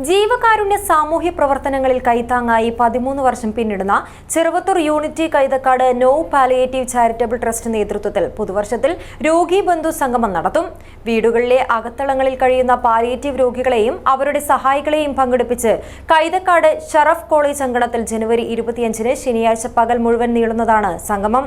ജീവകാരുണ്യ സാമൂഹ്യ പ്രവർത്തനങ്ങളിൽ കൈത്താങ്ങായി പതിമൂന്ന് വർഷം പിന്നിടുന്ന ചെറുവത്തൂർ യൂണിറ്റി കൈതക്കാട് നോ പാലിയേറ്റീവ് ചാരിറ്റബിൾ ട്രസ്റ്റ് നേതൃത്വത്തിൽ പുതുവർഷത്തിൽ രോഗി ബന്ധു സംഗമം നടത്തും. വീടുകളിലെ അകത്തളങ്ങളിൽ കഴിയുന്ന പാലിയേറ്റീവ് രോഗികളെയും അവരുടെ സഹായികളെയും പങ്കെടുപ്പിച്ച് കൈതക്കാട് ഷറഫ് കോളേജ് അങ്കണത്തിൽ ജനുവരി ഇരുപത്തിയഞ്ചിന് ശനിയാഴ്ച പകൽ മുഴുവൻ നീളുന്നതാണ് സംഗമം.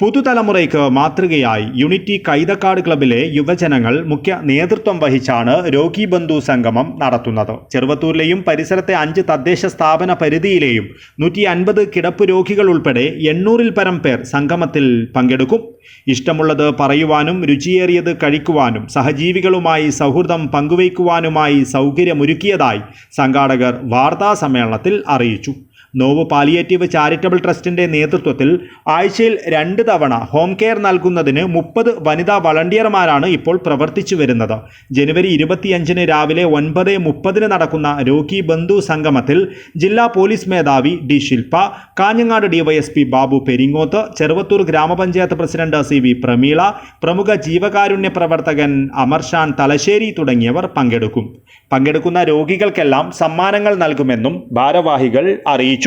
പുതുതലമുറയ്ക്ക് മാതൃകയായി യൂണിറ്റി കൈതക്കാട് ക്ലബിലെ യുവജനങ്ങൾ മുഖ്യ നേതൃത്വം വഹിച്ചാണ് രോഗി ബന്ധു സംഗമം നടത്തുന്നത്. ചെറുവത്തൂരിലെയും പരിസരത്തെ അഞ്ച് തദ്ദേശ സ്ഥാപന പരിധിയിലെയും നൂറ്റി അൻപത് കിടപ്പ് രോഗികൾ ഉൾപ്പെടെ എണ്ണൂറിൽ പരം പേർ സംഗമത്തിൽ പങ്കെടുക്കും. ഇഷ്ടമുള്ളത് പറയുവാനും രുചിയേറിയത് കഴിക്കുവാനും സഹജീവികളുമായി സൗഹൃദം പങ്കുവയ്ക്കുവാനുമായി സൗകര്യമൊരുക്കിയതായി സംഘാടകർ വാർത്താ സമ്മേളനത്തിൽ അറിയിച്ചു. നോവ് പാലിയേറ്റീവ് ചാരിറ്റബിൾ ട്രസ്റ്റിന്റെ നേതൃത്വത്തിൽ ആഴ്ചയിൽ രണ്ട് തവണ ഹോം കെയർ നൽകുന്നതിന് മുപ്പത് വനിതാ വളണ്ടിയർമാരാണ് ഇപ്പോൾ പ്രവർത്തിച്ചു വരുന്നത്. ജനുവരി ഇരുപത്തിയഞ്ചിന് രാവിലെ ഒൻപത് മുപ്പതിന് നടക്കുന്ന രോഗി ബന്ധു സംഗമത്തിൽ ജില്ലാ പോലീസ് മേധാവി ഡി ശില്പ കാഞ്ഞങ്ങാട് ഡിവൈഎസ്പി ബാബു പെരിങ്ങോത്ത് ചെറുവത്തൂർ ഗ്രാമപഞ്ചായത്ത് പ്രസിഡന്റ് സി വി പ്രമീള പ്രമുഖ ജീവകാരുണ്യ പ്രവർത്തകൻ അമർഷാൻ തലശ്ശേരി തുടങ്ങിയവർ പങ്കെടുക്കും. പങ്കെടുക്കുന്ന രോഗികൾക്കെല്ലാം സമ്മാനങ്ങൾ നൽകുമെന്നും ഭാരവാഹികൾ അറിയിച്ചു.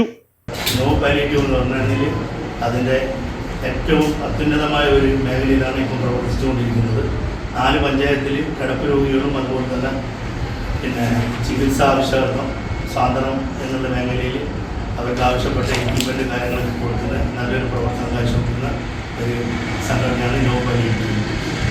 നോ ക്വാലിറ്റി എന്ന് പറഞ്ഞാൽ അതിന്റെ ഏറ്റവും അത്യുന്നതമായ ഒരു മേഖലയിലാണ് ഇപ്പോൾ പ്രവർത്തിച്ചുകൊണ്ടിരിക്കുന്നത്. നാല് പഞ്ചായത്തിൽ കിടപ്പ് രോഗികളും അതുപോലെ തന്നെ പിന്നെ ചികിത്സാ ആവശ്യകർണം സാന്ത്വനം എന്നുള്ള മേഖലയിൽ അവർക്ക് ആവശ്യപ്പെട്ട എക്യുപ്മെന്റ് കാര്യങ്ങളൊക്കെ കൊടുക്കുന്ന നല്ലൊരു പ്രവർത്തനം കാഴ്ചവെക്കുന്ന ഒരു സംഘടനയാണ് നോവ് പരിഹരിക്കുന്നത്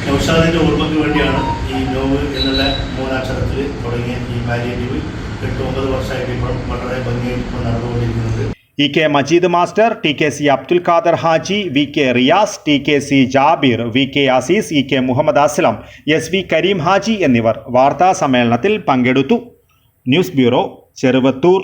നൗഷാദിന്റെ ഓർമ്മയ്ക്ക് വേണ്ടിയാണ് ഈ നോവ് എന്നുള്ള മൂന്നാക്ഷരത്തിൽ തുടങ്ങിയ ഈ പാലിയേറ്റീവ് എട്ട് ഒമ്പത് വർഷമായിട്ട് ഇപ്പോൾ വളരെ ഭംഗിയായി ഇപ്പോൾ നടന്നുകൊണ്ടിരിക്കുന്നത്. E K Majeed master T K C Abdul Khader Haji V K Riyas T K C Jabir V K Azeez E K Muhammad Aslam S V Kareem Haji എന്നിവർ വാർത്താ സമ്മേളനത്തിൽ പങ്കെടുത്തു. News bureau Cheruvathur.